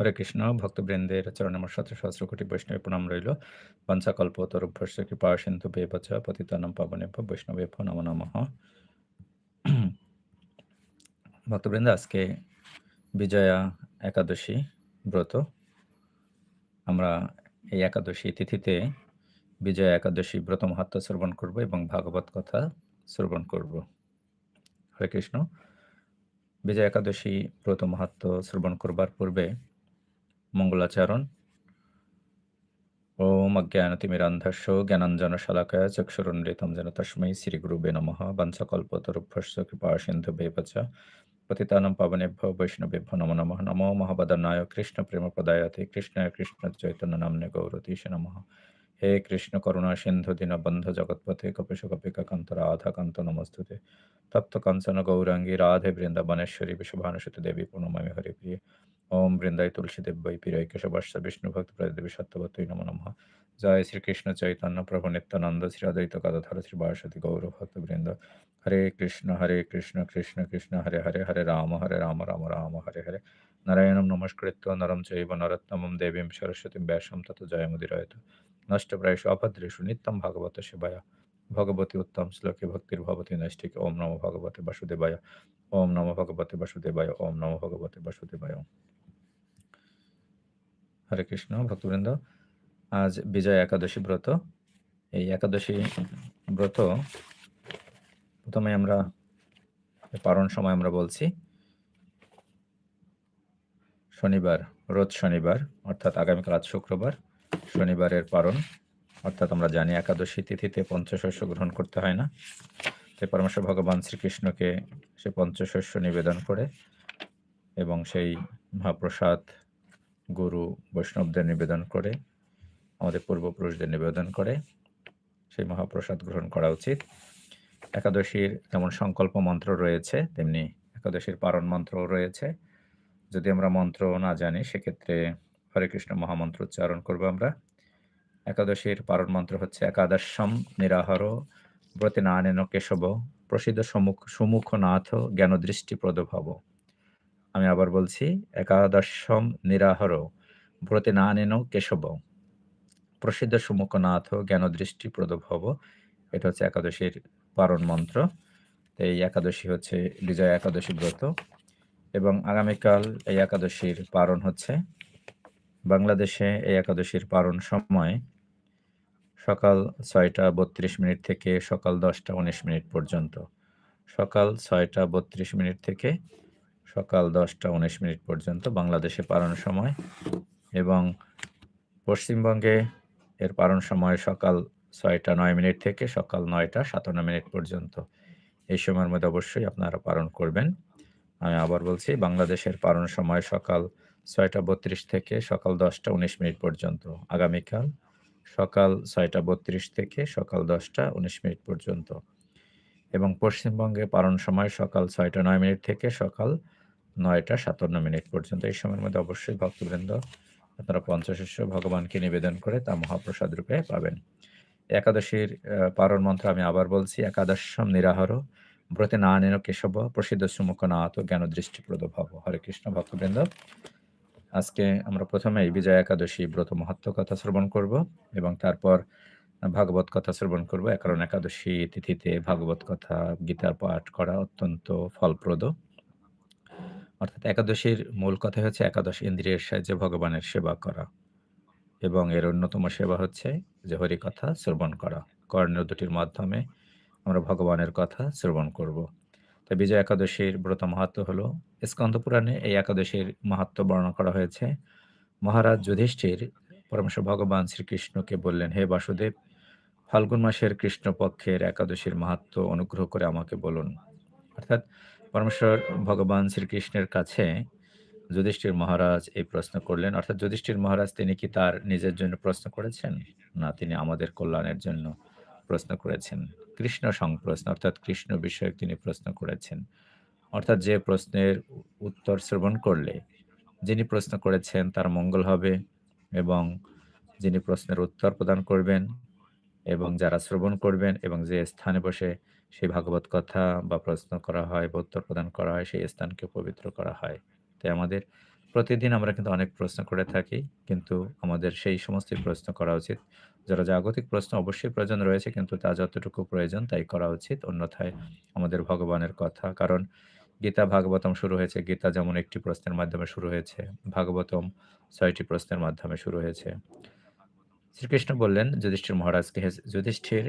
হরে কৃষ্ণ, ভক্তবৃন্দের চরণে আমার শত সহস্র কোটি বৈষ্ণবী প্রণাম রইল। পঞ্চাকল্প তরুভ্যস্য কৃপা সিন্ধু বেবচ পতিতানম পাবনেভ বৈষ্ণবেভ নম নমঃ। ভক্তবৃন্দ, আজকে বিজয়া একাদশী ব্রত। আমরা এই একাদশী তিথিতে বিজয়া একাদশী ব্রত মাহাত্ম শ্রবণ করব এবং ভাগবত কথা শ্রবণ করব। হরে কৃষ্ণ, বিজয় একাদশী ব্রত মাহাত্ম শ্রবণ করবার পূর্বে মঙ্গলাচরণ। ওম অজ্ঞানতিমিরান্ধস্য জ্ঞানাঞ্জনশলাকয়া চক্ষুরুন্মৃতম যেন তস্मै শ্রীগুরুবে নমঃ। বংশকল্পতরুভ্যশ্চ কৃপা সিন্ধুভ্যেব চ। পতিতানাং পাবনেভ্যো বৈষ্ণবেভ্যো নমো নমঃ। নমো মহাবদনায় কৃষ্ণ প্রেম প্রদায়তে কৃষ্ণায় কৃষ্ণ চৈতন্য নাম্নে গৌরতীশ নমঃ। হে কৃষ্ণ করুণা সিন্ধু দীনবন্ধ জগৎপথে কপিশ কপিকা কান্ত রাধা কান্ত নমস্তুতে। তপ্ত কাঞ্চন গৌরাঙ্গী রাধে বৃন্দাবনেশ্বরী বিশ্বভানুসুত দেবী প্রণমামি হরিপ্রিয়। ওম বৃন্দায় তুলসী দেব্যই পিরাই কেশবাস্য বিষ্ণু ভক্ত দেবী সত্যবতী নম নম। জয় শ্রীকৃষ্ণ চৈতন্য প্রভু নিত্যানন্দ শ্রী অদ্বৈত কাদাধর শ্রী বাসতী গৌর ভক্ত বৃন্দ। হরে কৃষ্ণ হরে কৃষ্ণ কৃষ্ণ কৃষ্ণ, হরে হরে হরে রাম হরে রাম রাম রাম, হরে হরে। নারায়ণম নমস্কৃত্য, নরম চৈব, নরোত্তমম দেবীম সরস্বতীম ব্যাসম তত জয়মুদিরয়ত নষ্টপ্রায়শ অভদ্রেষু নিত্যম ভাগবত সেবায়া ভগবতী উত্তম শ্লোকে ভক্তির ভবতী নৈষ্ঠিক, ওম নম ভগবতে বাসুদেবায়। ওম নম ভগবতে বাসুদেবায়, ওম নম ভগবতে বাসুদেবায়। হরে কৃষ্ণ, ভক্তবৃন্দ। আজ বিজয় একাদশী ব্রত। এই একাদশী ব্রত প্রথমে আমরা পারণ সময় আমরা বলছি। শনিবার, রোজ শনিবার, অর্থাৎ আগামীকাল আজ শুক্রবার, শনিবারের পারণ। অর্থাৎ আমরা জানি একাদশী তিথিতে পঞ্চশস্য গ্রহণ করতে হয় না। তাই পরমেশ ভগবান শ্রীকৃষ্ণকে সে পঞ্চশস্য নিবেদন করে এবং সেই মহাপ্রসাদ গুরু বৈষ্ণবদের নিবেদন করে, আমাদের পূর্বপুরুষদের নিবেদন করে, সেই মহাপ্রসাদ গ্রহণ করা উচিত। একাদশীর যেমন সংকল্প মন্ত্র রয়েছে, তেমনি একাদশীর পারণ মন্ত্রও রয়েছে। যদি আমরা মন্ত্র না জানি, সেক্ষেত্রে হরে কৃষ্ণ মহামন্ত্র উচ্চারণ করব আমরা। একাদশীর পারণ মন্ত্র হচ্ছে একাদশম নিরাহর ব্রতে নানেন কেশব, প্রসিদ্ধ সম্মুখ সুমুখ নাথ জ্ঞানদৃষ্টি প্রদভাব আমি আবার বলছি, একাদশম নিরাহর, ব্রতে নানেন কেশব। প্রসিদ্ধ সুমুখনাথ, জ্ঞানদৃষ্টি প্রদভব, এটা হচ্ছে একাদশীর পারণ মন্ত্র। এই একাদশী হচ্ছে বিজয় একাদশী ব্রত এবং আগামীকাল এই একাদশীর পারণ হচ্ছে। বাংলাদেশে এই একাদশীর পারণ সময় সকাল ছয়টা বত্রিশ মিনিট থেকে সকাল দশটা উনিশ মিনিট পর্যন্ত। সকাল ছয়টা বত্রিশ মিনিট থেকে সকাল দশটা উনিশ মিনিট পর্যন্ত বাংলাদেশে পালন সময় এবং পশ্চিমবঙ্গে এর পালন সময় সকাল ছয়টা নয় মিনিট থেকে সকাল নয়টা সাতান্ন মিনিট পর্যন্ত। এই সময়ের মধ্যে অবশ্যই আপনারা পালন করবেন। আমি আবার বলছি, বাংলাদেশের পালন সময় সকাল ছয়টা বত্রিশ থেকে সকাল দশটা উনিশ মিনিট পর্যন্ত। আগামীকাল সকাল ছয়টা বত্রিশ থেকে সকাল দশটা উনিশ মিনিট পর্যন্ত। এবং পশ্চিমবঙ্গে পালন সময় সকাল ছয়টা নয় মিনিট থেকে সকাল নয়টা সাতান্ন মিনিট পর্যন্ত এই সময়ের মধ্যে অবশ্যই ভক্তবৃন্দ, আপনারা পঞ্চশস্য ভগবানকে নিবেদন করে তা মহাপ্রসাদ রূপে পাবেন। একাদশীর পারণ মন্ত্র আমি আবার বলছি, একাদশম নিরাহর, ব্রতে না নেন কেশব, প্রসিদ্ধ সুমুখ নাথ জ্ঞান দৃষ্টিপ্রদ ভাব। হরে কৃষ্ণ ভক্তবৃন্দ, আজকে আমরা প্রথমে বিজয় একাদশী ব্রত মহাত্ম কথা শ্রবণ করব এবং তারপর ভাগবত কথা শ্রবণ করব। কারণ একাদশী তিথিতে ভাগবত কথা, গীতার পাঠ করা অত্যন্ত ফলপ্রদ। অর্থাৎ একাদশীর মূল কথা হচ্ছে একাদশ ইন্দ্রিয়ের সাহায্যে ভগবানের সেবা করা। এবং এর অন্যতম সেবা হচ্ছে যে হরি কথা শ্রবণ করা। কর্ণের দুটির মাধ্যমে আমরা ভগবানের কথা শ্রবণ করব। তাই বিজয় একাদশীর ব্রত মাহাত্ম হলো স্কন্দ পুরাণে এই একাদশীর মাহাত্ম বর্ণনা করা হয়েছে, মহারাজ যুধিষ্ঠির পরমেশ্বর ভগবান শ্রীকৃষ্ণকে বললেন, হে বাসুদেব, ফাল্গুন মাসের কৃষ্ণপক্ষের একাদশীর মাহাত্ম অনুগ্রহ করে আমাকে বলুন। অর্থাৎ পরমেশ্বর ভগবান শ্রীকৃষ্ণের কাছে যুধিষ্ঠির মহারাজ এই প্রশ্ন করলেন। অর্থাৎ যুধিষ্ঠির মহারাজ তিনি কি তার নিজের জন্য প্রশ্ন করেছেন? না, তিনি আমাদের কল্যাণের জন্য প্রশ্ন করেছেন। কৃষ্ণ সংপ্রশ্ন অর্থাৎ কৃষ্ণ বিষয়ক তিনি প্রশ্ন করেছেন। অর্থাৎ যে প্রশ্নের উত্তর শ্রবণ করলে যিনি প্রশ্ন করেছেন তার মঙ্গল হবে এবং যিনি প্রশ্নের উত্তর প্রদান করবেন এবং যারা শ্রবণ করবেন এবং যে স্থানে বসে সেই ভাগবত কথা বা প্রশ্ন করা হয় বা উত্তর প্রদান করা হয় সেই স্থানকে পবিত্র করা হয় তাই আমাদের প্রতিদিন আমরা কিন্তু অনেক প্রশ্ন করে থাকি। কিন্তু আমাদের সেই সমস্তই প্রশ্ন করা উচিত। যারা জাগতিক প্রশ্ন অবশ্যই প্রয়োজন রয়েছে কিন্তু তা যতটুকু প্রয়োজন তাই করা উচিত। অন্যথায় আমাদের ভগবানের কথা কারণ গীতা ভাগবতম শুরু হয়েছে। গীতা যেমন একটি প্রশ্নের মাধ্যমে শুরু হয়েছে। ভাগবতম ছয়টি প্রশ্নের মাধ্যমে শুরু হয়েছে। শ্রীকৃষ্ণ বললেন যুধিষ্ঠির মহারাজকে, যুধিষ্ঠির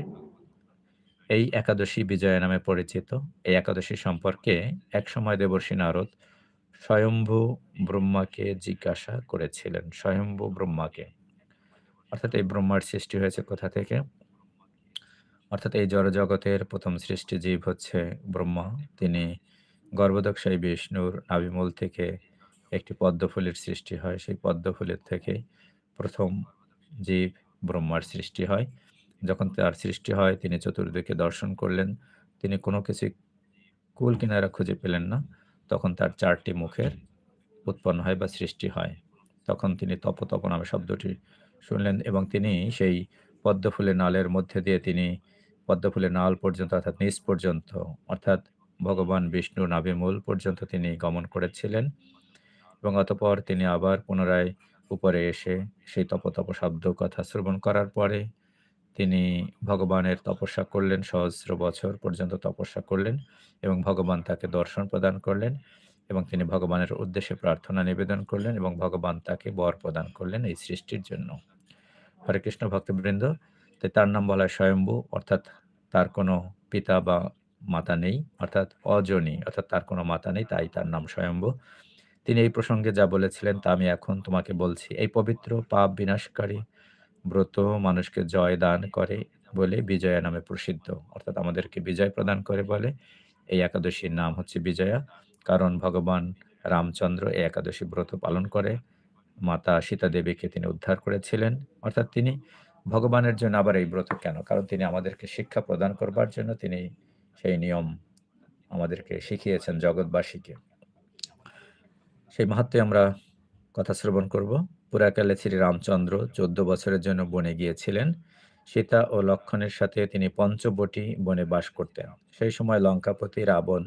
এই একাদশী বিজয়া নামে পরিচিত। এই একাদশী সম্পর্কে একসময় দেবর্ষী নারদ স্বয়ম্ভু ব্রহ্মাকে জিজ্ঞাসা করেছিলেন। স্বয়ম্ভু ব্রহ্মাকে। অর্থাৎ এই ব্রহ্মার সৃষ্টি হয়েছে কোথা থেকে? অর্থাৎ এই জড়জগতের প্রথম সৃষ্টি জীব হচ্ছে ব্রহ্মা। তিনি গর্ভদক্ষায়ী বিষ্ণুর নাভিমূল থেকে একটি পদ্মফুলের সৃষ্টি হয়। সেই পদ্মফুলের থেকে প্রথম জীব ব্রহ্মার সৃষ্টি হয়। যখন তার সৃষ্টি হয় তিনি চতুর্দিকে দর্শন করলেন। তিনি কোনো কিছু কুল কিনারা খুঁজে পেলেন না। তখন তার চারটি মুখের উৎপন্ন হয় বা সৃষ্টি হয়। তখন তিনি তপ, তপ নামে শব্দটি শুনলেন এবং তিনি সেই পদ্মফুলের নালের মধ্যে দিয়ে তিনি পদ্মফুলের নাল পর্যন্ত অর্থাৎ নিচ পর্যন্ত অর্থাৎ ভগবান বিষ্ণুর নাভিমূল পর্যন্ত তিনি গমন করেছিলেন এবং অতপর তিনি আবার পুনরায় উপরে এসে সেই তপ, তপ শব্দ কথা শ্রবণ করার পরে তিনি ভগবানের তপস্যা করলেন, সহস্র বছর পর্যন্ত তপস্যা করলেন এবং ভগবান তাকে দর্শন প্রদান করলেন এবং তিনি ভগবানের উদ্দেশ্যে প্রার্থনা নিবেদন করলেন এবং ভগবান তাকে বর প্রদান করলেন এই সৃষ্টির জন্য। হরে কৃষ্ণ ভক্তবৃন্দ, তাই তার নাম বলা হয় স্বয়ম্ভু, অর্থাৎ তার কোনো পিতা বা মাতা নেই, অর্থাৎ অজনী, অর্থাৎ তার কোনো মাতা নেই, তাই তার নাম স্বয়ম্ভু। তিনি এই প্রসঙ্গে যা বলেছিলেন তা আমি এখন তোমাকে বলছি। এই পবিত্র পাপ বিনাশকারী ব্রত মানুষকে জয় দান করে বলে বিজয়া নামে প্রসিদ্ধ। অর্থাৎ আমাদেরকে বিজয় প্রদান করে বলে। এই একাদশীর নাম হচ্ছে বিজয়া। কারণ ভগবান রামচন্দ্র এই একাদশী ব্রত পালন করে। মাতা সীতা দেবীকে তিনি উদ্ধার করেছিলেন। অর্থাৎ তিনি ভগবানের জন্য আবার এই ব্রত কেন? কারণ তিনি আমাদেরকে শিক্ষা প্রদান করবার জন্য তিনি সেই নিয়ম আমাদেরকে শিখিয়েছেন জগৎবাসীকে। সেই মাহাত্মে আমরা কথা শ্রবণ করব। পুরাকালে শ্রী রামচন্দ্র চোদ্দ বছরের জন্য বনে গিয়েছিলেন। সীতা ও লক্ষণের সাথে তিনি পঞ্চবটি বনে বাস করতেন। সেই সময় লঙ্কাপতি রাবণ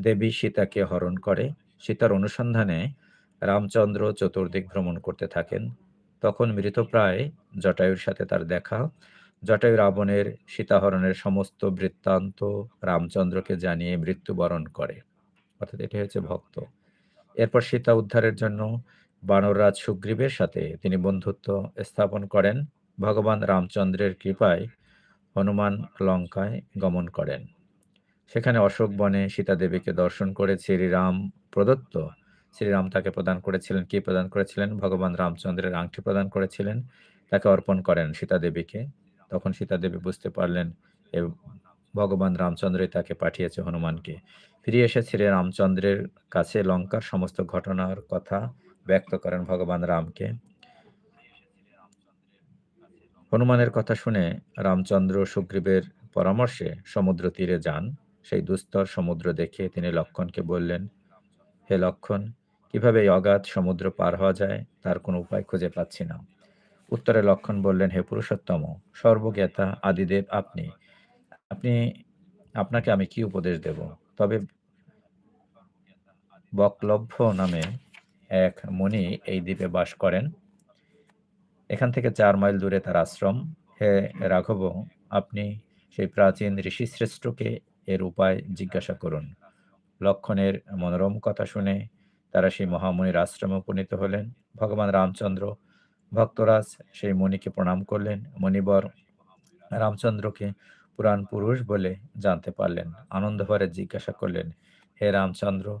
দেবী সীতাকে হরণ করে। সীতার অনুসন্ধানে রামচন্দ্র চতুর্দিক ভ্রমণ করতে থাকেন। তখন মৃতপ্রায় জটায়ুর সাথে তার দেখা। জটায়ু রাবণের সীতাহরণের সমস্ত বৃত্তান্ত রামচন্দ্রকে জানিয়ে মৃত্যুবরণ করে। অর্থাৎ এটি হচ্ছে ভক্ত। এরপর সীতা উদ্ধারের জন্য বানররাজ সুগ্রীবের সাথে তিনি বন্ধুত্ব স্থাপন করেন, ভগবান রামচন্দ্রের কৃপায় হনুমান লঙ্কায় গমন করেন। সেখানে অশোক বনে সীতা দেবীকে দর্শন করে শ্রীরাম প্রদত্ত, শ্রীরাম তাকে প্রদান করেছিলেন, কি প্রদান করেছিলেন? ভগবান রামচন্দ্রের আংটি প্রদান করেছিলেন, তাকে অর্পণ করেন সীতা দেবীকে তখন সীতা দেবী বুঝতে পারলেন ভগবান রামচন্দ্রই তাকে পাঠিয়েছে হনুমানকে। ফিরে এসে শ্রী রামচন্দ্রের কাছে লঙ্কার সমস্ত ঘটনার কথা ব্যক্ত করেন ভগবান রামকে। হনুমানের কথা শুনে রামচন্দ্র সুগ্রীবের পরামর্শে সমুদ্র তীরে যান। সেই দুস্তর সমুদ্র দেখে তিনি লক্ষণকে বললেন, হে লক্ষণ, কীভাবে এই অগাধ সমুদ্র পার হওয়া যায়? তার কোনো উপায় খুঁজে পাচ্ছি না। উত্তরে লক্ষণ বললেন, হে পুরুষোত্তম, সর্বজ্ঞাতা, আদিদেব, আপনি আপনি, আপনাকে আমি কি উপদেশ দেব? তবে বকলভ্য নামে এক মুনি এই দ্বীপে বাস করেন। এখান থেকে চার মাইল দূরে তার আশ্রম। হে রাঘব, আপনি সেই প্রাচীন ঋষিশ্রেষ্ঠকে এর উপায় জিজ্ঞাসা করুন। লক্ষণের মনোরম কথা শুনে তারা সেই মহামুনির আশ্রমে উপনীত হলেন। ভগবান রামচন্দ্র, ভক্তরাজ সেই মুনিকে প্রণাম করলেন। মণিবর রামচন্দ্রকে পুরাণ পুরুষ বলে জানতে পারলেন। আনন্দ ভরে জিজ্ঞাসা করলেন, হে রামচন্দ্র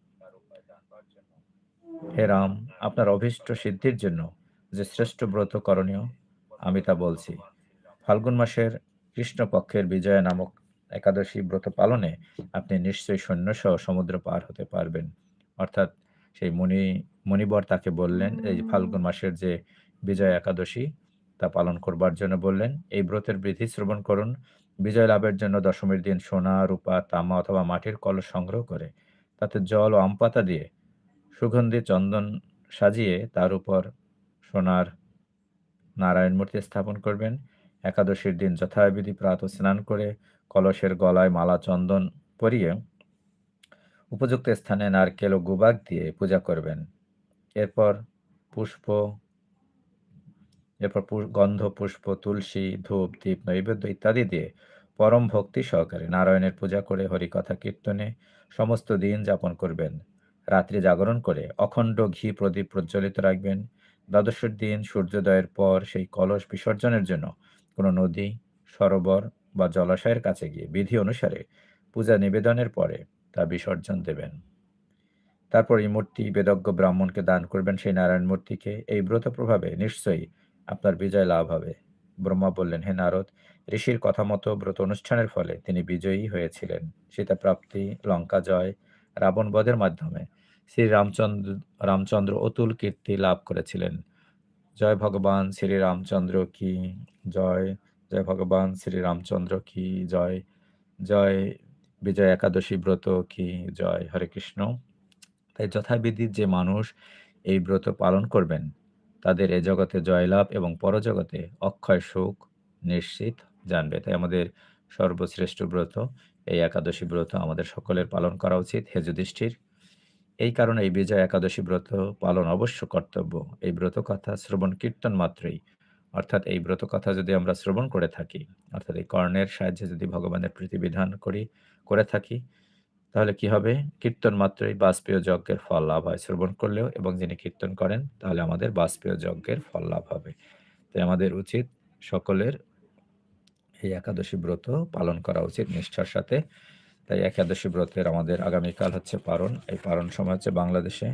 হে রাম, আপনার অভীষ্ট সিদ্ধির জন্য যে শ্রেষ্ঠ ব্রত করণীয়, আমি তা বলছি। ফাল্গুন মাসের কৃষ্ণপক্ষের বিজয়া নামক একাদশী ব্রত পালনে আপনি নিশ্চয়ই সৈন্যসহ সমুদ্র পার হতে পারবেন। অর্থাৎ সেই মুনি মণিবর তাকে বললেন, এই ফাল্গুন মাসের যে বিজয় একাদশী, তা পালন করবার জন্য বললেন, এই ব্রতের বিধি শ্রবণ করুন। বিজয় লাভের জন্য দশমীর দিন সোনা, রূপা, তামা অথবা মাটির কলস সংগ্রহ করে তাতে জল ও আম পাতা দিয়ে সুগন্ধি চন্দন সাজিয়ে তার উপর সোনার নারায়ণ মূর্তি স্থাপন করবেন। একাদশীর দিন যথাবিধি প্রাত স্নান করে কলসের গলায় মালা চন্দন পরিয়ে উপযুক্ত স্থানে নারকেল ও গুবাক দিয়ে পূজা করবেন। এরপর পুষ্প, এরপর গন্ধ, পুষ্প, তুলসী, ধূপ, দীপ, নৈবেদ্য ইত্যাদি দিয়ে পরম ভক্তি সহকারে নারায়ণের পূজা করে হরিকথা কীর্তনে সমস্ত দিন যাপন করবেন। রাত্রি জাগরণ করে অখণ্ড ঘি প্রদীপ প্রজ্বলিত রাখবেন। দ্বাদশের দিন সূর্যোদয়ের পর সেই কলস বিসর্জনের জন্য কোনো নদী, সরোবর বা জলাশয়ের কাছে গিয়ে বিধি অনুসারে পূজা নিবেদনের পরে তা বিসর্জন দেবেন। তারপর এই মূর্তি বেদজ্ঞ ব্রাহ্মণকে দান করবেন সেই নারায়ণ মূর্তিকে। এই ব্রত প্রভাবে নিশ্চয়ই আপনার বিজয় লাভ হবে। ব্রহ্মা বললেন, হে নারদ, ঋষির কথা মতো ব্রত অনুষ্ঠানের ফলে তিনি বিজয়ী হয়েছিলেন। সীতা প্রাপ্তি লঙ্কা জয় রাবণ বধের মাধ্যমে। শ্রী রামচন্দ্র রামচন্দ্র অতুল কীর্তি লাভ করেছিলেন। জয় ভগবান শ্রী রামচন্দ্র কি জয়। জয় ভগবান শ্রী রামচন্দ্র কি জয়। জয় বিজয় একাদশী ব্রত কি জয়। হরে কৃষ্ণ। তাই যথাবিধি যে মানুষ এই ব্রত পালন করবেন, তাদের এ জগতে জয়লাভ এবং পরজগতে অক্ষয় সুখ নিশ্চিত জানবে। তাই আমাদের সর্বশ্রেষ্ঠ ব্রত এই একাদশী ব্রত আমাদের সকলের পালন করা উচিত হে যুধিষ্ঠির এই কারণে এই বিজয় একাদশী ব্রত পালন অবশ্য কর্তব্য। এই ব্রত কথা শ্রবণ কীর্তন মাত্রই। অর্থাৎ এই ব্রত কথা যদি আমরা শ্রবণ করে থাকি, অর্থাৎ এই কর্ণের সাহায্যে যদি ভগবানের প্রীতিবিধান করি, করে থাকি, তাহলে কি হবে? কীর্তন মাত্রই বাষ্পীয় যজ্ঞের ফল লাভ হয়। শ্রবণ করলেও এবং যিনি কীর্তন করেন, তাহলে আমাদের বাষ্পীয় যজ্ঞের ফল লাভ হবে। তাই আমাদের উচিত সকলের এই একাদশী ব্রত পালন করা উচিত নিষ্ঠার সাথে। তাই একাদশী ব্রতের আমাদের আগামীকাল হচ্ছে পারণ। এই পারণ সময় হচ্ছে বাংলাদেশে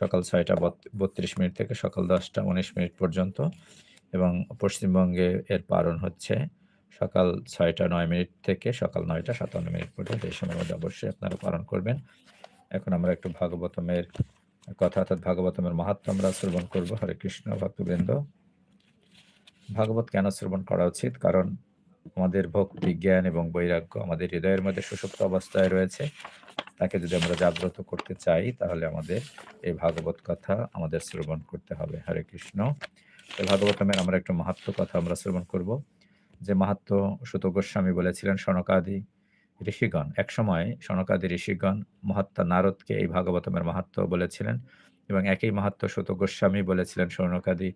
সকাল ছয়টা বত্রিশ মিনিট থেকে সকাল দশটা উনিশ মিনিট পর্যন্ত এবং পশ্চিমবঙ্গে এর পারণ হচ্ছে সকাল ছয়টা নয় মিনিট থেকে সকাল নয়টা সাতান্ন মিনিট পর্যন্ত। এই সময়ের মধ্যে অবশ্যই আপনারা পালন করবেন। এখন আমরা একটু ভাগবতমের কথা অর্থাৎ ভাগবতমের মাহাত্ম আমরা শ্রবণ করব। হরে কৃষ্ণ, ভক্তবৃন্দ। ভাগবত কেন শ্রবণ করা উচিত? কারণ আমাদের ভক্তি, জ্ঞান এবং বৈরাগ্য আমাদের হৃদয়ের মধ্যে সুষুপ্ত অবস্থায় রয়েছে। তাকে যদি আমরা জাগ্রত করতে চাই, তাহলে আমাদের এই ভাগবত কথা আমাদের শ্রবণ করতে হবে। হরে কৃষ্ণ। এই ভাগবতমের আমরা একটু মাহাত্ম কথা আমরা শ্রবণ করব। যে মাহাত্ম সুত গোস্বামী বলেছিলেন, সনকাদি ঋষিগণ একসময় সনকাদি ঋষিগণ মহাত্মা নারদকে এই ভাগবতমের মাহাত্ম বলেছিলেন এবং একই মাহাত্ম সুত গোস্বামী বলেছিলেন, সৌনকাদি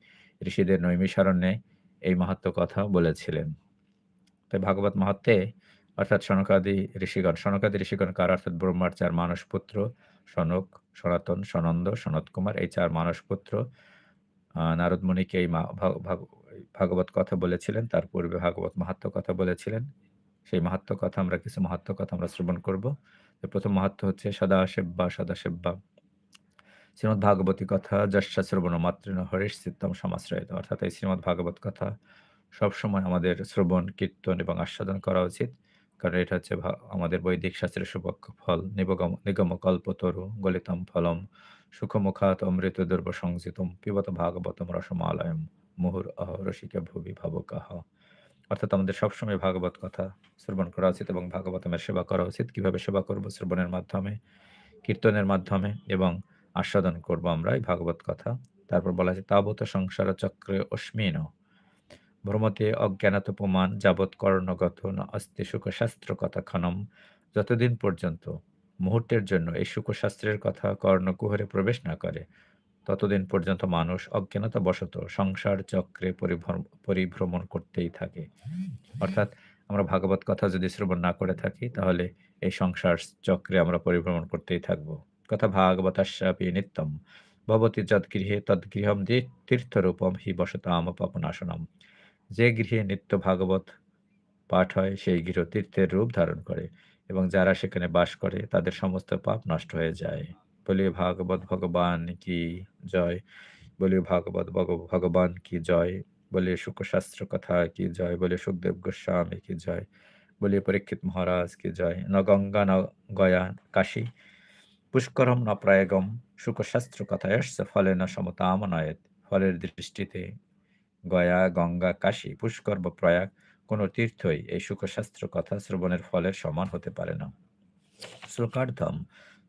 ঋষিদের নৈমিষারণ্যে এই মাহাত্ম কথা বলেছিলেন। তাই ভাগবত মাহাত্মে অর্থাৎ সনকাদি ঋষিগণ সনকাদি ঋষিগণ কার অর্থাৎ ব্রহ্মার চার মানস পুত্র সনক, সনাতন, সনন্দ সনত কুমার এই চার মানস পুত্র নারদ মুনিকে এই ভাগবত কথা বলেছিলেন, তার পূর্বে ভাগবত মাহাত্ম কথা বলেছিলেন। সেই মাহাত্ম কথা আমরা, কিছু মাহাত্ম কথা আমরা শ্রবণ করব। প্রথম মাহাত্ম হচ্ছে সদা সেব্বা সদা সেব্বা শ্রীমৎ ভাগবতী কথা যশা শ্রবণ মাতৃণ হরিশ চিত্তম সমাশ্রয়িত। অর্থাৎ এই শ্রীমৎ ভাগবত কথা সবসময় আমাদের শ্রবণ, কীর্তন এবং আস্বাদন করা উচিত। কারণ এটা হচ্ছে আমাদের বৈদিক শাস্ত্রের সুপক্ষ ফল। নিবগম নিগম কল্পতরু গলিতম ফলম, সুখমুখাত অমৃত দুর্ব সংযিতম পিবত ভাগবতম রসমালয়ম, মুহুর অহ রসিকা ভুবি ভাবকাহ। অর্থাৎ আমাদের সবসময় ভাগবত কথা শ্রবণ করা উচিত এবং ভাগবতমের সেবা করা উচিত। কীভাবে সেবা করব? শ্রবণের মাধ্যমে, কীর্তনের মাধ্যমে এবং আস্বাদন করব আমরা এই ভাগবত কথা। তারপর বলা যায় তাবত সংসার চক্রে অস্মিন ভ্রমতে অজ্ঞানাতপমান যাবৎ কর্ণগত অস্তি সুখশাস্ত্র কথা খনম। যতদিন পর্যন্ত মুহূর্তের জন্য এই সুখশাস্ত্রের কথা কর্ণকুহরে প্রবেশ না করে, ততদিন পর্যন্ত মানুষ অজ্ঞানতা বশত সংসার চক্রে পরিভ্রমণ করতেই থাকে। অর্থাৎ আমরা ভাগবত কথা যদি শ্রবণ না করে থাকি, তাহলে এই সংসার চক্রে আমরা পরিভ্রমণ করতেই থাকব। কথা ভাগবতাশ্যাপি নিত্যম। ভবতী যদ্গৃহে তদ্গৃহম তীর্থরূপম হি বসতাম পাপনাশনম। যে গৃহে নিত্য ভাগবত পাঠ হয়, সেই গৃহ তীর্থের রূপ ধারণ করে এবং যারা সেখানে বাস করে, তাদের সমস্ত পাপ নষ্ট হয়ে যায়। বলিয়ে ভাগবত ভগবান কি জয়? বলিয়ে ভাগবত ভগবান কি জয়? বলিয়ে শুকশাস্ত্র কথা কি জয়? বলিয়ে সুখদেব গোস্বামী কি জয়? বলিয়ে পরীক্ষিত মহারাজ কি জয়? ন গঙ্গা, ন গয়া, কাশী, পুষ্করম, ন প্রায়গম শুকশাস্ত্র কথা এসছে ফলে ন সমতামনয়েত ফলের দৃষ্টিতে গয়া, গঙ্গা, কাশী পুষ্কর বা প্রয়াগ, কোনো তীর্থই এই সুখশাস্ত্র কথা শ্রবণের ফলের সমান হতে পারে না। শ্লোকার্ধম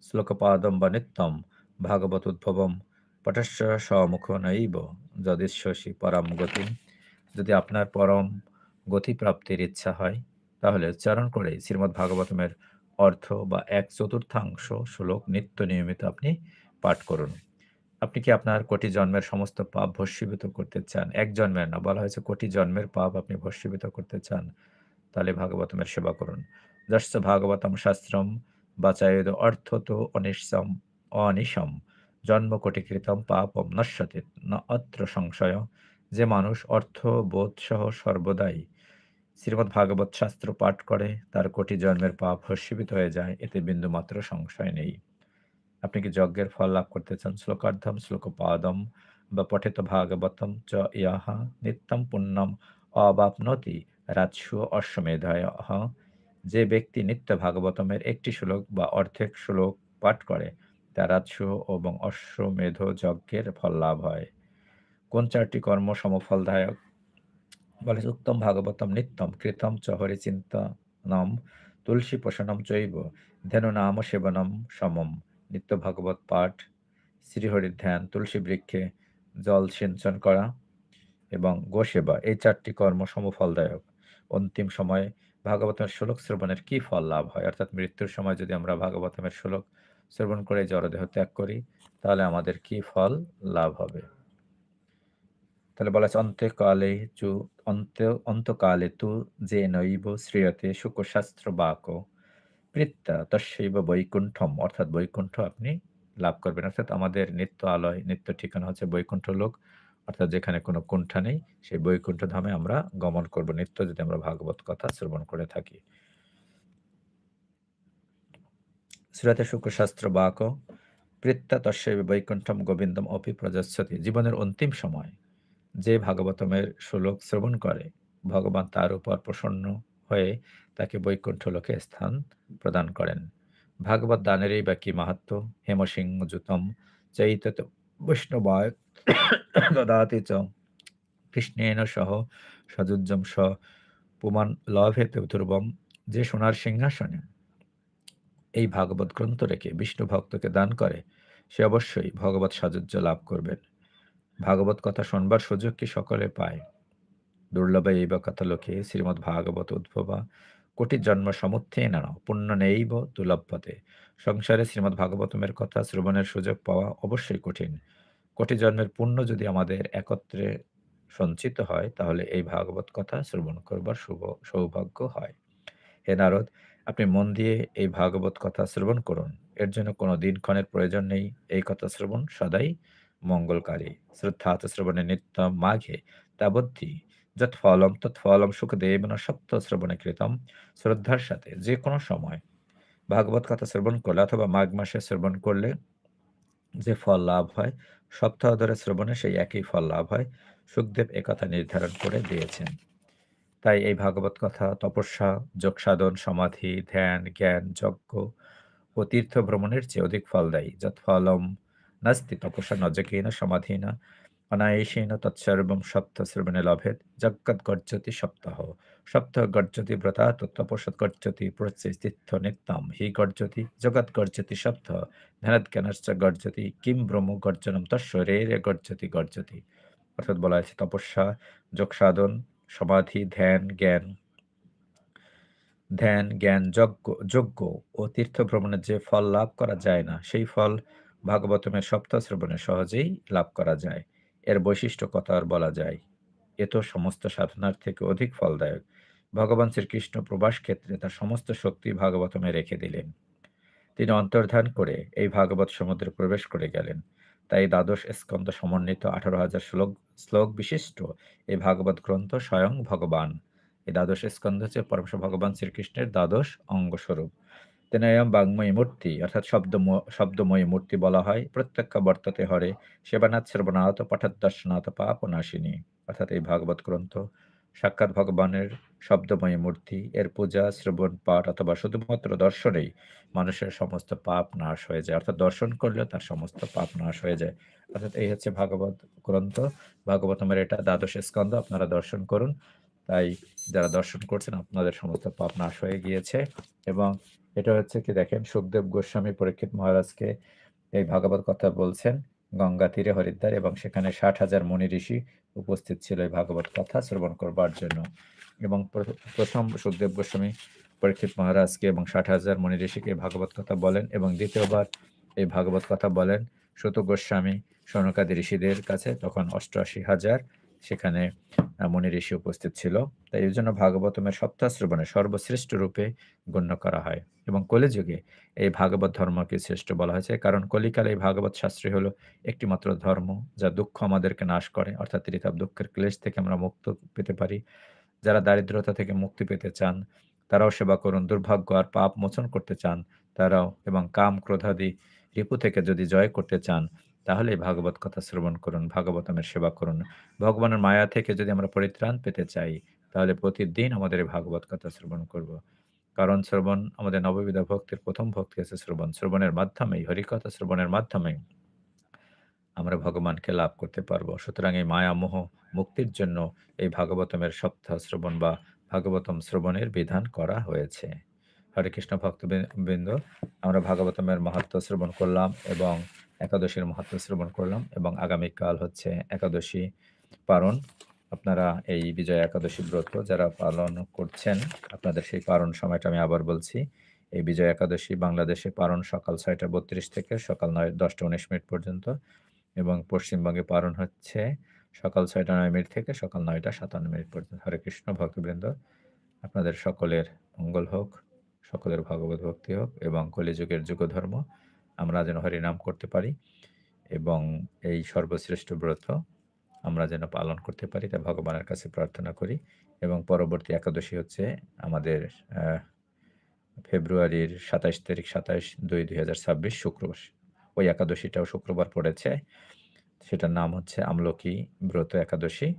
শ্লোকপাদম বা নিত্যম ভাগবত উদ্ভবম, পটস্য সমুখ নৈব, যদিশ্বসী পরম গতি। যদি আপনার পরম গতি প্রাপ্তির ইচ্ছা হয়, তাহলে উচ্চারণ করে শ্রীমদ্ ভাগবতমের অর্থ বা এক চতুর্থাংশ শ্লোক নিত্য নিয়মিত আপনি পাঠ করুন। আপনি কি আপনার কোটি জন্মের সমস্ত পাপ ভস্মীভূত করতে চান? এক জন্মের না, বলা হয়েছে কোটি জন্মের পাপ আপনি ভস্মীভূত করতে চান। তাহলে ভাগবতমের সেবা করুন। যশ্চ ভাগবতম শাস্ত্রম বাচায়দ অর্থ তো অনিশম। অনিশম জন্মকোটিকৃতম পাপম নশ্যতে না অত্র সংশয়। যে মানুষ অর্থ বোধ সহ সর্বদাই শ্রীমৎ ভাগবত শাস্ত্র পাঠ করে, তার কোটি জন্মের পাপ ভস্মীভূত হয়ে যায়, এতে বিন্দুমাত্র সংশয় নেই। আপনি কি যজ্ঞের ফল লাভ করতে চান শ্লোকার্ধম, শ্লোকপাদম, বা পঠিত ভাগবতম চ ইহা নিত্যম পুণ্যম অবাপনতি রাজসু অশ্বমেধায়। যে ব্যক্তি নিত্য ভাগবতমের একটি শ্লোক বা অর্ধেক শ্লোক পাঠ করে, তার রাজসু এবং অশ্বমেধ যজ্ঞের ফল লাভ হয়। কোন চারটি কর্ম সমফলদায়ক? বলে উত্তম ভাগবতম নিত্যম, কৃতম চ হরিচিন্তনম তুলসী পোষণম চৈব, ধেনু নাম সেবনম সমম। নিত্য ভাগবত পাঠ, শ্রীহরির ধ্যান, তুলসী বৃক্ষে জল সিঞ্চন করা এবং গোসেবা, এই চারটি কর্ম সমফলদায়ক। অন্তিম সময়ে ভাগবতমের শ্লোক শ্রবণের কি ফল লাভ হয়? অর্থাৎ মৃত্যুর সময় যদি আমরা ভাগবতমের শ্লোক শ্রবণ করে জড়দেহ ত্যাগ করি, তাহলে আমাদের কি ফল লাভ হবে? তাহলে বলা আছে অন্ত্যকালে চু, অন্ত, অন্তকালে তু যে নৈব শ্রেয়তে শুকশাস্ত্র বাক পৃত্তা তস্যৈব বৈকুণ্ঠম, অর্থাৎ বৈকুণ্ঠ আপনি লাভ করবেন। অর্থাৎ আমাদের নিত্য আলয়, নিত্য ঠিকানা হচ্ছে বৈকুণ্ঠ লোক, অর্থাৎ যেখানে কোনো কুণ্ঠা নেই, সেই বৈকুণ্ঠ ধামে আমরা গমন করব নিত্য যদি আমরা ভাগবত কথা শ্রবণ করে থাকি। শ্রীতে শুক্রশাস্ত্র বাক পৃত্তা তস্যৈব বৈকুণ্ঠম গোবিন্দম অপি প্রজাস্বতী। জীবনের অন্তিম সময়, যে ভাগবতমের শ্লোক শ্রবণ করে, ভগবান তার উপর প্রসন্ন হয়ে তাকে বৈকুণ্ঠ লোকে স্থান প্রদান করেন। ভাগবত দানেরই বা কি মাহাত্ম হেমসিংহ জুতম চৈতত বৈষ্ণবায় দদাতি চ, কৃষ্ণেন সহ সযুজ্জম স, পুমান লভেতে ধ্রুবম যে সোনার সিংহাসনে এই ভাগবত গ্রন্থ রেখে বিষ্ণু ভক্তকে দান করে, সে অবশ্যই ভগবত সাজুজ্য লাভ করবেন। ভাগবত কথা শোনবার সুযোগ কি সকলে পায়? দুর্লভ এই বা কথা লোকে শ্রীমৎ ভাগবত উদ্ভবা কোটি জন্ম সমুত্থে নানা পুণ্য নেইব দুলভ্যতে সংসারে শ্রীমৎ ভাগবতমের কথা শ্রবণের সুযোগ পাওয়া অবশ্যই কঠিন। কোটি জন্মের পুণ্য যদি আমাদের একত্রে সঞ্চিত হয়, তাহলে এই ভাগবত কথা শ্রবণ করবার শুভ, সৌভাগ্য হয়। হে নারদ, আপনি মন দিয়ে এই ভাগবত কথা শ্রবণ করুন। এর জন্য কোনো দিনক্ষণের প্রয়োজন নেই। এই কথা শ্রবণ সদাই মঙ্গলকারী। শ্রদ্ধা শ্রবণে নিত্য মাঘে তাবদ্ধি। যৎফলম তৎফলম না সপ্ত শ্রবণে কৃতম শ্রদ্ধার সাথে যে কোনো সময় ভাগবত কথা শ্রবণ করলে অথবা মাঘ মাসে শ্রবণ করলে যে ফল লাভ হয়, সপ্তাহ ধরে শ্রবণে সেই একই ফল লাভ হয়, সুখদেব একথা নির্ধারণ করে দিয়েছেন। তাই এই ভাগবত কথা তপস্যা, যোগ সাধন, সমাধি, ধ্যান, জ্ঞান, যজ্ঞ ও তীর্থ ভ্রমণের চেয়ে অধিক ফল দেয় যৎফলম নাস্তি, তপস্যা, নজকেন, সমাধিন অনায়াসেন তৎসর্বম সপ্তশ্রবণে লভেত জগৎ গর্জতি সপ্তাহ। সপ্তাহ গর্জতি ব্রতা তৎতপসৎ গর্জতি প্রত্যস্তিত্থ নিত্যম। হি গর্জতি জগৎ গর্জতি সপ্তাহ ধ্যানজ্ঞানশ্চ গর্জতি কিম ব্রহ্ম গর্জনম তৎসরেরে গর্জতি গর্জতি অর্থাৎ বলা হয়েছে তপস্যা, যোগ সাধন, সমাধি, ধ্যান, জ্ঞান। ধ্যান, জ্ঞান, যজ্ঞ যজ্ঞ ও তীর্থ ভ্রমণের যে ফল লাভ করা যায় না, সেই ফল ভাগবতমের সপ্তাহ শ্রবণে সহজেই লাভ করা যায়। এর বৈশিষ্ট্য কথা আর বলা যায়? এ তো সমস্ত সাধনার থেকে অধিক ফলদায়ক। ভগবান শ্রীকৃষ্ণ প্রবাস ক্ষেত্রে তার সমস্ত শক্তি ভাগবতমে রেখে দিলেন। তিনি অন্তর্ধান করে এই ভাগবত সমুদ্রে প্রবেশ করে গেলেন। তাই দ্বাদশ স্কন্দ সমন্বিত আঠারো হাজার শ্লোক শ্লোক বিশিষ্ট এই ভাগবত গ্রন্থ স্বয়ং ভগবান। এই দ্বাদশ স্কন্ধ হচ্ছে পরমশ ভগবান শ্রীকৃষ্ণের দ্বাদশ অঙ্গস্বরূপ। তেনায়াম বাংময়ী মূর্তি, অর্থাৎ শব্দ শব্দময়ী মূর্তি বলা হয়। প্রত্যক্ষ বর্ততে হরে সেবানাথ শ্রবণাথ পঠাৎ দর্শনাথ পাপ নাশিনী। অর্থাৎ এই ভাগবত গ্রন্থ। সাক্ষাৎ ভগবানের শব্দময়ী মূর্তি, এর পূজা, শ্রবণ, পাঠ অথবা শুধুমাত্র দর্শনেই মানুষের সমস্ত পাপ নাশ হয়ে যায়। অর্থাৎ দর্শন করলেও তার সমস্ত পাপ নাশ হয়ে যায়। অর্থাৎ এই হচ্ছে ভাগবত গ্রন্থ। ভাগবতমের এটা দ্বাদশ স্কন্ধ, আপনারা দর্শন করুন। তাই যারা দর্শন করছেন, আপনাদের সমস্ত পাপ নাশ হয়ে গিয়েছে এবং এটা হচ্ছে কি দেখেন, সুখদেব গোস্বামী পরীক্ষিত মহারাজকে এই ভাগবত কথা বলছেন। গঙ্গা তীরে হরিদ্বার এবং সেখানে ষাট হাজার মুনি ঋষি উপস্থিত ছিল এই ভাগবত কথা শ্রবণ করবার জন্য। এবং প্র- প্রথম সুখদেব গোস্বামী পরীক্ষিত মহারাজকে এবং ষাট হাজার মুনি ঋষিকে ভাগবত কথা বলেন এবং দ্বিতীয়বার এই ভাগবত কথা বলেন। সুত গোস্বামী, সনকাদি ঋষিদের কাছে তখন অষ্টআশি হাজার সেখানে মুনি ঋষি উপস্থিত ছিল। তাই এই জন্য ভাগবতমের সপ্তাহ শ্রবণে সর্বশ্রেষ্ঠ রূপে গণ্য করা হয় এবং কলিযুগে এই ভাগবত ধর্মকে শ্রেষ্ঠ বলা হয়েছে। কারণ কলিকালে এই ভাগবত শাস্ত্রী হলো একটিমাত্র ধর্ম যা দুঃখ আমাদেরকে নাশ করে, অর্থাৎ ত্রিতাপ দুঃখের ক্লেশ থেকে আমরা মুক্ত পেতে পারি। যারা দারিদ্রতা থেকে মুক্তি পেতে চান, তারাও সেবা করুন। দুর্ভাগ্য আর পাপ মোচন করতে চান, তারাও এবং কাম ক্রোধাদি রিপু থেকে যদি জয় করতে চান তাহলে ভাগবত কথা শ্রবণ করুন ভাগবতমের সেবা করুন। ভগবানের মায়া থেকে যদি আমরা পরিত্রাণ পেতে চাই, তাহলে প্রতিদিন আমাদের ভাগবত কথা শ্রবণ করব। কারণ শ্রবণ আমাদের নববিধা ভক্তির প্রথম ভক্তি আছে শ্রবণ। শ্রবণের মাধ্যমেই, হরিকথা শ্রবণের মাধ্যমেই আমরা ভগবানকে লাভ করতে পারব। সুতরাং এই মায়া মোহ মুক্তির জন্য এই ভাগবতমের সপ্তাহ শ্রবণ বা ভাগবতম শ্রবণের বিধান করা হয়েছে। হরে কৃষ্ণ ভক্তবৃন্দ আমরা ভাগবতমের মাহাত্ম শ্রবণ করলাম এবং একাদশীর মাহাত্ম শ্রবণ করলাম এবং আগামীকাল হচ্ছে একাদশী পারণ। আপনারা এই বিজয় একাদশী ব্রত যারা পালন করছেন, আপনাদের সেই পারণ সময়টা আমি আবার বলছি। এই বিজয় একাদশী বাংলাদেশে পারণ সকাল ছয়টা বত্রিশ থেকে সকাল নয়, দশটা উনিশ মিনিট পর্যন্ত এবং পশ্চিমবঙ্গে পালন হচ্ছে সকাল ছয়টা নয় মিনিট থেকে সকাল নয়টা সাতান্ন মিনিট পর্যন্ত। হরে কৃষ্ণ, ভক্তবৃন্দ, আপনাদের সকলের মঙ্গল হোক, সকলের ভগবত ভক্তি হোক এবং কলিযুগের যুগধর্ম। আমরা যেন হরিনাম করতে পারি এবং এই সর্বশ্রেষ্ঠ ব্রত আমরা যেন পালন করতে পারি তা ভগবানের কাছে প্রার্থনা করি এবং পরবর্তী একাদশী হচ্ছে আমাদের ফেব্রুয়ারির সাতাইশ তারিখ সাতাইশ দুই দুই হাজার ছাব্বিশ শুক্রবার। ওই একাদশীটাও শুক্রবার পড়েছে। সেটার নাম হচ্ছে আমলকি ব্রত একাদশী,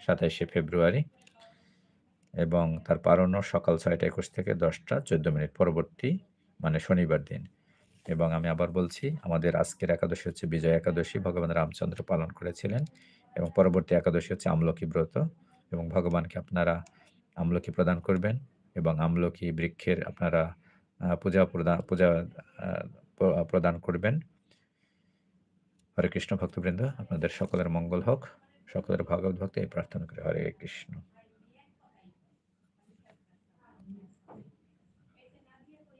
সাতাইশে ফেব্রুয়ারি এবং তার পারণও সকাল ছয়টা একুশ থেকে দশটা চোদ্দ মিনিট পরবর্তী মানে শনিবার দিন। এবং আমি আবার বলছি, আমাদের আজকের একাদশী হচ্ছে বিজয় একাদশী। ভগবান রামচন্দ্র পালন করেছিলেন এবং পরবর্তী একাদশী হচ্ছে আমলকি ব্রত এবং ভগবানকে আপনারা আমলকি প্রদান করবেন এবং আমলকি বৃক্ষের আপনারা পূজা প্রদান পূজা প্রদান করবেন। হরে কৃষ্ণ ভক্তবৃন্দ, আপনাদের সকলের মঙ্গল হোক, সকলের ভাগবত ভক্তি এই প্রার্থনা করে হরে কৃষ্ণ।